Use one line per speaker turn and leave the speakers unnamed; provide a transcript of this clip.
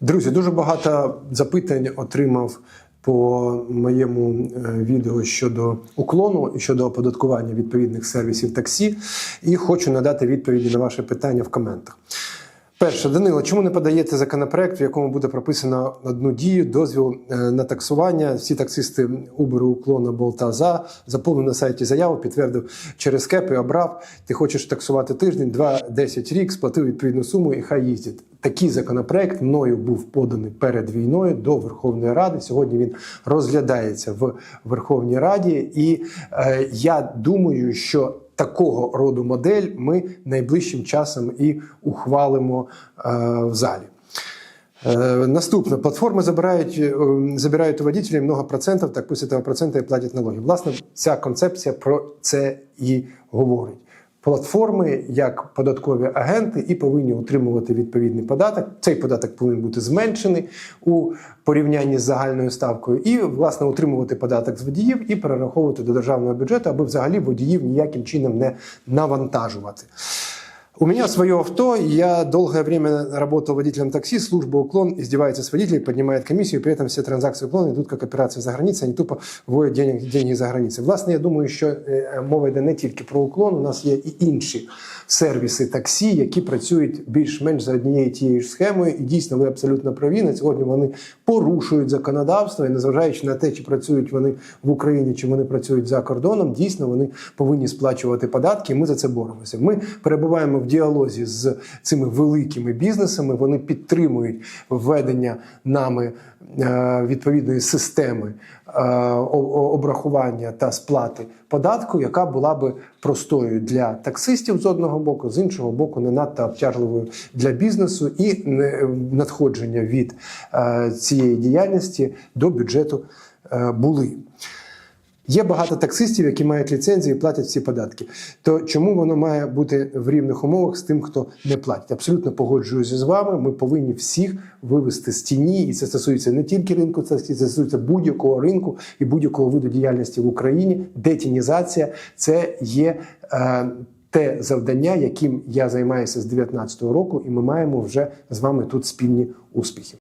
Друзі, дуже багато запитань отримав по моєму е, відео щодо уклону і щодо оподаткування відповідних сервісів таксі. І хочу надати відповіді на ваше питання в коментах. Перше, Данило, чому не подаєте законопроект, в якому буде прописано одну дію, дозвіл е, на таксування? Всі таксисти Uber, уклона, болта за заповнив на сайті заяву, підтвердив через кеп і обрав. Ти хочеш таксувати тиждень, два, 10 рік, сплатив відповідну суму і хай їздять. Такий законопроект мною був поданий перед війною до Верховної Ради. Сьогодні він розглядається в Верховній Раді, і е, я думаю, що такого роду модель ми найближчим часом і ухвалимо е, в залі. Е, Наступне платформи забирають, е, забирають у водителей много процентів, так пусть этого процента і платять налоги. Власне, ця концепція про це і говорить. Платформи як податкові агенти і повинні утримувати відповідний податок. Цей податок повинен бути зменшений у порівнянні з загальною ставкою, і власне утримувати податок з водіїв і перераховувати до державного бюджету, аби взагалі водіїв ніяким чином не навантажувати. У меня свое авто, я долгое время работал водителем такси, служба уклон издевается с водителей, поднимает комиссию, при этом все транзакции уклона идут как операции за границей, они тупо вводять денег, деньги за границей. Власне, я думаю, що е, мова йде не тільки про уклон, у нас є і інші сервіси таксі, які працюють більш-менш за однією тією ж схемою. І дійсно, ви абсолютно праві. На сьогодні вони порушують законодавство, і незважаючи на те, чи працюють вони в Україні, чи вони працюють за кордоном, дійсно вони повинні сплачувати податки. і Ми за це боремося. Ми перебуваємо в діалозі з цими великими бізнесами. Вони підтримують введення нами е, відповідної системи е, обрахування та сплати податку, яка була би простою для таксистів з одного боку, з іншого боку, не надто обтяжливою для бізнесу і надходження від е, цієї діяльності до бюджету е, були. Є багато таксистів, які мають ліцензії і платять всі податки. То чому воно має бути в рівних умовах з тим, хто не платить? Абсолютно погоджуюся з вами. Ми повинні всіх вивести з тіні, і це стосується не тільки ринку, це стосується будь-якого ринку і будь-якого виду діяльності в Україні. Детінізація це є. Е, те завдання, яким я займаюся з 2019 року, і ми маємо вже з вами тут спільні успіхи.